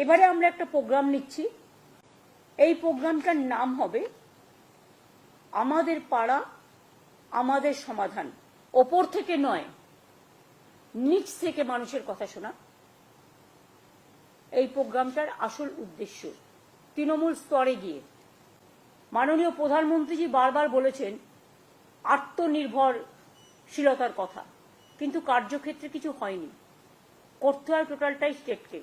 এবারে আমরা একটা প্রোগ্রাম নিচ্ছি। এই প্রোগ্রামটার নাম হবে, আমাদের পাড়া, আমাদের সমাধান। ওপর থেকে নয়, নিচ থেকে মানুষের কথা শোনা। এই প্রোগ্রামটার আসল উদ্দেশ্য, তৃণমূল স্তরে গিয়ে। মাননীয় প্রধানমন্ত্রীজি বারবার বলেছেন, আত্মনির্ভরশীলতার কথা। কিন্তু কার্যক্ষেত্রে কিছু হয়নি। করতে হয় টোটালটাই স্টেটকে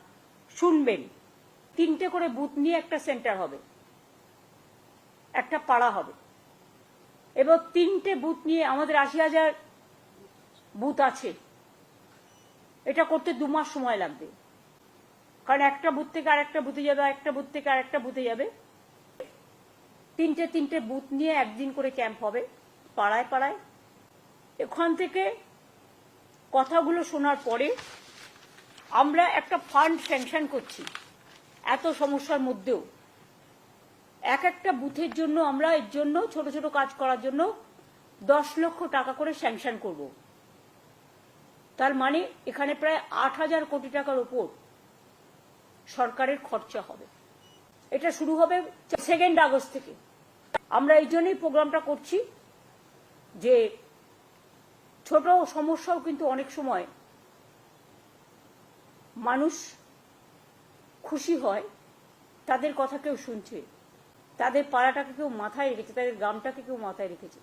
শুনবেন। তিনটে করে বুথ নিয়ে একটা সেন্টার হবে। একটা পাড়া হবে। এবার তিনটে বুথ নিয়ে আমাদের আশি হাজার বুথ আছে। এটা করতে দু মাস সময় লাগবে। কারণ একটা বুথ থেকে আরেকটা বুথে যাবে একটা বুথ থেকে আরেকটা বুথে যাবে। তিনটে তিনটে বুথ নিয়ে একদিন করে ক্যাম্প হবে, পাড়ায় পাড়ায়। এখান থেকে কথাগুলো শোনার পরে আমরা একটা ফান্ড স্যাংশন করছি। এত সমস্যার মধ্যেও। এক একটা বুথের জন্য আমরা এর জন্য ছোট ছোট কাজ করার জন্য দশ লক্ষ টাকা করে স্যাংশন করব। তার মানে এখানে প্রায় আট হাজার কোটি টাকার ওপর সরকারের খরচা হবে। এটা শুরু হবে সেকেন্ড আগস্ট থেকে। আমরা এই জন্যই প্রোগ্রামটা করছি যে ছোট সমস্যাও কিন্তু অনেক সময় মানুষ খুশি হয়, তাদের কথা কেউ শুনছে, তাদের পাড়াটাকে কেউ মাথায় রেখেছে, তাদের গ্রামটাকে কেউ মাথায় রেখেছে।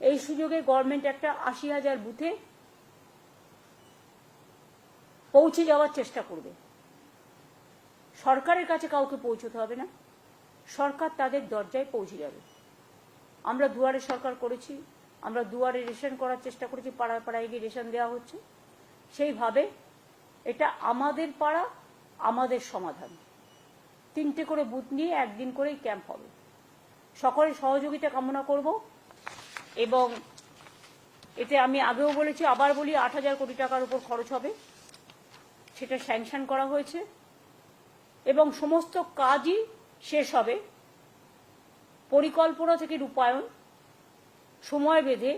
এই সুযোগে গভর্নমেন্ট একটা আশি হাজার বুথে পৌঁছে যাওয়ার চেষ্টা করবে। সরকারের কাছে কাউকে পৌঁছতে হবে না, সরকার তাদের দরজায় পৌঁছে যাবে। আমরা দুয়ারে সরকার করেছি, আমরা দুয়ারে রেশন করার চেষ্টা করেছি, পাড়ায় পাড়ায় গিয়ে রেশন দেওয়া হচ্ছে। সেইভাবে এটা আমাদের পাড়া, আমাদের সমাধান। তিনটে করে বুথ নিয়ে একদিন করেই ক্যাম্প হবে। সকলের সহযোগিতা কামনা করব এবং এতে আমি আগেও বলেছি, আবার বলি আট হাজার কোটি টাকার উপর খরচ হবে। সেটা স্যাংশন করা হয়েছে এবং সমস্ত কাজই শেষ হবে। পরিকল্পনা থেকে রূপায়ণ, সময় বেঁধে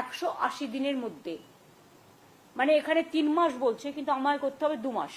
একশো আশি দিনের মধ্যে মানে এখানে তিন মাস বলছে কিন্তু আমায় করতে হবে দু মাস।